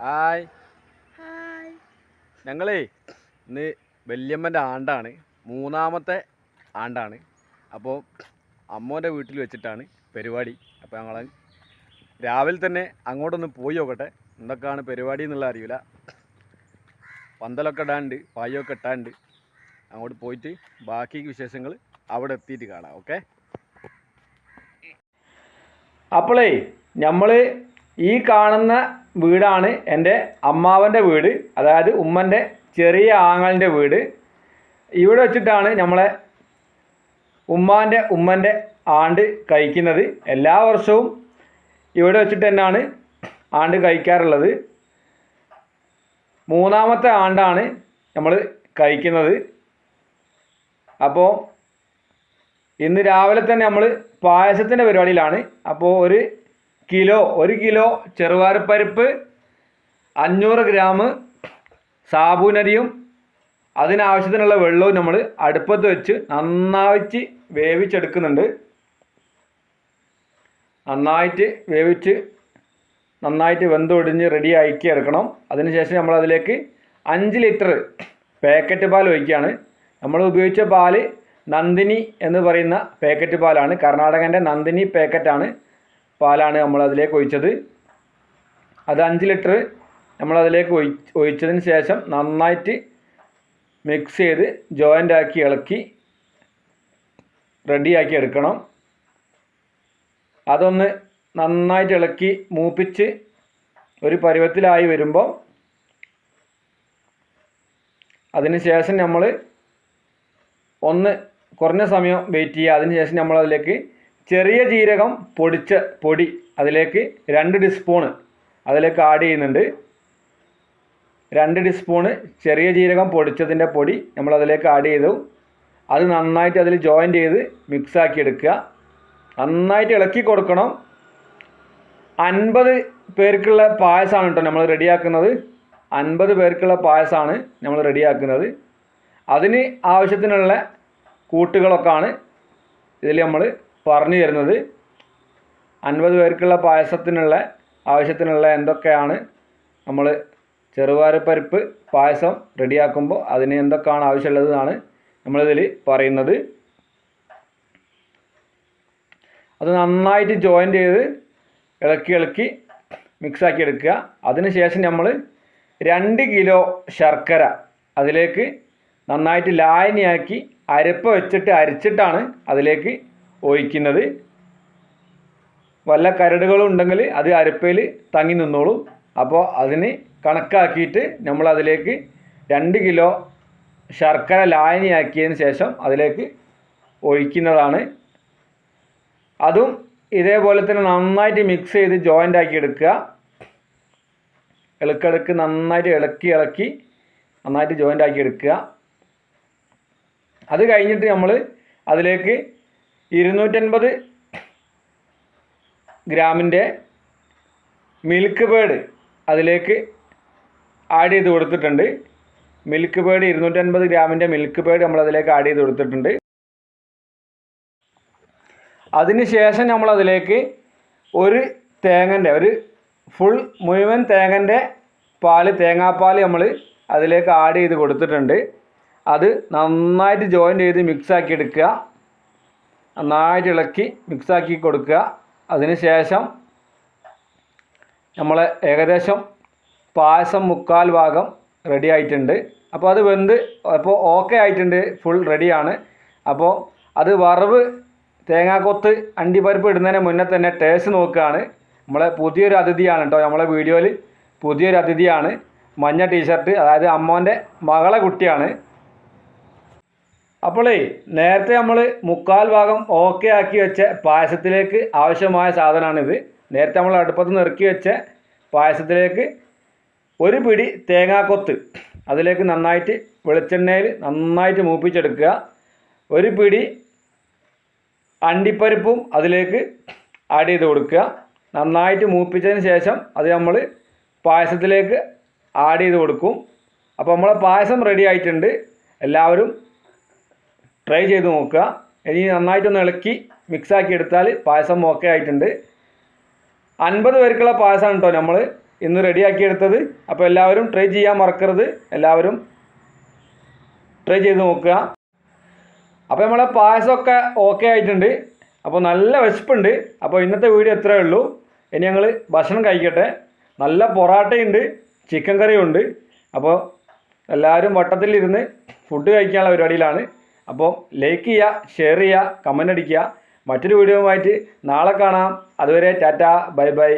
Hi. Hi. ഞങ്ങളേ ഇന്ന് വല്യമ്മന്റെ ആണ്ടാണ്. മൂന്നാമത്തെ ആണ്ടാണ്. അപ്പോൾ അമ്മോന്റെ വീട്ടിൽ വെച്ചിട്ടാണ് പരിപാടി. അപ്പോൾ ഞങ്ങൾ രാവിലെ തന്നെ അങ്ങോട്ടൊന്ന് പോയി നോക്കട്ടെ. എന്തൊക്കെയാണ് പരിപാടി എന്നുള്ള അറിയില്ല. പന്തലൊക്കെ ഇടാണ്ട് പായൊക്കെ ഇട്ടാണ്ട് അങ്ങോട്ട് പോയിട്ട് ബാക്കി വിശേഷങ്ങൾ അവിടെ എത്തിയിട്ട് കാണാം. ഓക്കെ? അപ്പോളേ നമ്മൾ ഈ കാണുന്ന വീടാണ് എന്റെ അമ്മാവന്റെ വീട് അതായത് ഉമ്മന്റെ ചെറിയ ആങ്ങളിന്റെ വീട്. ഇവിടെ വെച്ചിട്ടാണ് നമ്മളെ ഉമ്മാന്റെ ഉമ്മന്റെ ആണ്ട് കഴിക്കുന്നത്. എല്ലാ വർഷവും ഇവിടെ വെച്ചിട്ട് തന്നെയാണ് ആണ്ട് കഴിക്കാറുള്ളത്. മൂന്നാമത്തെ ആണ്ടാണ് നമ്മൾ കഴിക്കുന്നത്. അപ്പോൾ ഇന്ന് രാവിലെ തന്നെ നമ്മൾ പായസത്തിന്റെ പരിപാടിയിലാണ്. അപ്പോൾ ഒരു കിലോ ഒരു കിലോ ചെറുവാരപ്പരിപ്പ് അഞ്ഞൂറ് ഗ്രാം സാബൂനരിയും അതിനാവശ്യത്തിനുള്ള വെള്ളവും നമ്മൾ അടുപ്പത്ത് വെച്ച് നന്നായിട്ട് വേവിച്ചെടുക്കുന്നുണ്ട്. നന്നായിട്ട് വേവിച്ച് നന്നായിട്ട് വെന്തൊടിഞ്ഞ് റെഡി ആക്കി എടുക്കണം. അതിനുശേഷം നമ്മൾ അതിലേക്ക് അഞ്ച് ലിറ്റർ പാക്കറ്റ് പാൽ ഒഴിക്കുകയാണ്. നമ്മൾ ഉപയോഗിച്ച പാൽ നന്ദിനി എന്ന് പറയുന്ന പാക്കറ്റ് പാലാണ്. കർണാടകന്റെ നന്ദിനി പാക്കറ്റാണ്. പാലാണ് നമ്മൾ അതിലേക്ക് ഒഴിച്ചത്. അത് അഞ്ച് ലിറ്റർ നമ്മൾ അതിലേക്ക് ഒഴി ഒഴിച്ചതിന് ശേഷം നന്നായിട്ട് മിക്സ് ചെയ്ത് ജോയിന്റ് ആക്കി ഇളക്കി റെഡിയാക്കി എടുക്കണം. അതൊന്ന് നന്നായിട്ട് ഇളക്കി മൂപ്പിച്ച് ഒരു പരുവത്തിലായി വരുമ്പോൾ അതിന് ശേഷം നമ്മൾ ഒന്ന് കുറഞ്ഞ സമയം വെയിറ്റ് ചെയ്യുക. അതിന് ശേഷം നമ്മൾ അതിലേക്ക് ചെറിയ ജീരകം പൊടിച്ച പൊടി അതിലേക്ക് രണ്ട് ടീസ്പൂണ് അതിലേക്ക് ആഡ് ചെയ്യുന്നുണ്ട്. രണ്ട് ടീസ്പൂണ് ചെറിയ ജീരകം പൊടിച്ചതിന്റെ പൊടി നമ്മൾ അതിലേക്ക് ആഡ് ചെയ്തു. അത് നന്നായിട്ട് അതിൽ ജോയിന്റ് ചെയ്ത് മിക്സാക്കി എടുക്കുക. നന്നായിട്ട് ഇളക്കി കൊടുക്കണം. അൻപത് പേർക്കുള്ള പായസമാണ് കേട്ടോ നമ്മൾ റെഡിയാക്കുന്നത്. അൻപത് പേർക്കുള്ള പായസമാണ് നമ്മൾ റെഡിയാക്കുന്നത്. അതിന് ആവശ്യത്തിനുള്ള കൂട്ടുകളൊക്കെയാണ് ഇതിൽ നമ്മൾ പറഞ്ഞു തരുന്നത് അൻപത് പേർക്കുള്ള പായസത്തിനുള്ള ആവശ്യത്തിനുള്ള എന്തൊക്കെയാണ്? നമ്മൾ ചെറുപയറുപരിപ്പ് പായസം റെഡിയാക്കുമ്പോൾ അതിന് എന്തൊക്കെയാണ് ആവശ്യമുള്ളതെന്നാണ് നമ്മളിതിൽ പറയുന്നത്. അത് നന്നായിട്ട് ജോയിന്റ് ചെയ്ത് ഇളക്കി ഇളക്കി മിക്സാക്കി എടുക്കുക. അതിനുശേഷം നമ്മൾ രണ്ട് കിലോ ശർക്കര അതിലേക്ക് നന്നായിട്ട് ലായനിയാക്കി അരപ്പ് വെച്ചിട്ട് അരിച്ചിട്ടാണ് അതിലേക്ക് ഒഴിക്കുന്നത്. വല്ല കരടുകളും ഉണ്ടെങ്കിൽ അത് അരപ്പയിൽ തങ്ങി നിന്നോളും. അപ്പോൾ അതിന് കണക്കാക്കിയിട്ട് നമ്മൾ അതിലേക്ക് രണ്ട് കിലോ ശർക്കര ലായനിയാക്കിയതിന് ശേഷം അതിലേക്ക് ഒഴിക്കുന്നതാണ്. അതും ഇതേപോലെ തന്നെ നന്നായിട്ട് മിക്സ് ചെയ്ത് ജോയിന്റ് ആക്കി എടുക്കുക. ഇളക്കിടക്ക് നന്നായിട്ട് ഇളക്കി ഇളക്കി നന്നായിട്ട് ജോയിന്റ് ആക്കി എടുക്കുക. അത് കഴിഞ്ഞിട്ട് നമ്മൾ അതിലേക്ക് ഇരുന്നൂറ്റൻപത് ഗ്രാമിന്റെ മിൽക്ക് പേഡ് അതിലേക്ക് ആഡ് ചെയ്ത് കൊടുത്തിട്ടുണ്ട്. മിൽക്ക് ബേഡ് ഇരുന്നൂറ്റൻപത് ഗ്രാമിന്റെ മിൽക്ക് പേഡ് നമ്മൾ അതിലേക്ക് ആഡ് ചെയ്ത് കൊടുത്തിട്ടുണ്ട്. അതിന് ശേഷം നമ്മൾ അതിലേക്ക് ഒരു തേങ്ങന്റെ ഒരു ഫുൾ മുഴുവൻ തേങ്ങന്റെ പാൽ തേങ്ങാപ്പാൽ നമ്മൾ അതിലേക്ക് ആഡ് ചെയ്ത് കൊടുത്തിട്ടുണ്ട്. അത് നന്നായിട്ട് ജോയിൻ ചെയ്ത് മിക്സ് ആക്കി എടുക്കുക. നന്നായിട്ട് ഇളക്കി മിക്സ് ആക്കി കൊടുക്കുക. അതിന് ശേഷം നമ്മൾ ഏകദേശം പായസം മുക്കാൽ ഭാഗം റെഡി ആയിട്ടുണ്ട്. അപ്പോൾ അത് വെന്ത് അപ്പോൾ ഓക്കെ ആയിട്ടുണ്ട് ഫുൾ റെഡിയാണ് അപ്പോൾ അത് വറവ് തേങ്ങാക്കൊത്ത് അണ്ടിപ്പരിപ്പ് ഇടുന്നതിന് മുന്നേ തന്നെ ടേസ്റ്റ് നോക്കുകയാണ്. നമ്മളെ പുതിയൊരു അതിഥിയാണ് കേട്ടോ. നമ്മളെ വീഡിയോയിൽ പുതിയൊരു അതിഥിയാണ്. മഞ്ഞ ടീഷർട്ട് അതായത് അമ്മോന്റെ മകളെ കുട്ടിയാണ്. അപ്പോളേ നേരത്തെ നമ്മൾ മുക്കാൽ ഭാഗം ഓക്കെ ആക്കി വെച്ച പായസത്തിലേക്ക് ആവശ്യമായ സാധനമാണിത് നേരത്തെ നമ്മൾ അടുപ്പത്ത് നിറക്കി വെച്ച പായസത്തിലേക്ക് ഒരു പിടി തേങ്ങാക്കൊത്ത് അതിലേക്ക് നന്നായിട്ട് വെളിച്ചെണ്ണയിൽ നന്നായിട്ട് മൂപ്പിച്ചെടുക്കുക. ഒരു പിടി അണ്ടിപ്പരിപ്പും അതിലേക്ക് ആഡ് ചെയ്ത് കൊടുക്കുക. നന്നായിട്ട് മൂപ്പിച്ചതിന് ശേഷം അത് നമ്മൾ പായസത്തിലേക്ക് ആഡ് ചെയ്ത് കൊടുക്കും. അപ്പോൾ നമ്മളെ പായസം റെഡി ആയിട്ടുണ്ട്. എല്ലാവരും ട്രൈ ചെയ്ത് നോക്കുക. ഇനി നന്നായിട്ടൊന്ന് ഇളക്കി മിക്സാക്കി എടുത്താൽ പായസം ഓക്കെ ആയിട്ടുണ്ട്. അൻപത് പേർക്കുള്ള പായസമാണ് കേട്ടോ നമ്മൾ ഇന്ന് റെഡിയാക്കിയെടുത്തത് അപ്പോൾ എല്ലാവരും ട്രൈ ചെയ്യാൻ മറക്കരുത്. എല്ലാവരും ട്രൈ ചെയ്ത് നോക്കുക. അപ്പോൾ നമ്മളെ പായസമൊക്കെ ഓക്കെ ആയിട്ടുണ്ട്. അപ്പോൾ നല്ല വിശപ്പുണ്ട്. അപ്പോൾ ഇന്നത്തെ വീഡിയോ ഇത്രയേ ഉള്ളൂ. ഇനി ഞങ്ങൾ ഭക്ഷണം കഴിക്കട്ടെ. നല്ല പൊറാട്ടയുണ്ട് ചിക്കൻ കറിയുണ്ട് അപ്പോൾ എല്ലാവരും വട്ടത്തിലിരുന്ന് ഫുഡ് കഴിക്കാനുള്ള പരിപാടിയിലാണ്. അപ്പോൾ ലൈക്ക് ചെയ്യുക ഷെയർ ചെയ്യുക കമന്റ് അടിക്കുക. മറ്റൊരു വീഡിയോയുമായിട്ട് നാളെ കാണാം. അതുവരെ ടാറ്റ ബൈ ബൈ.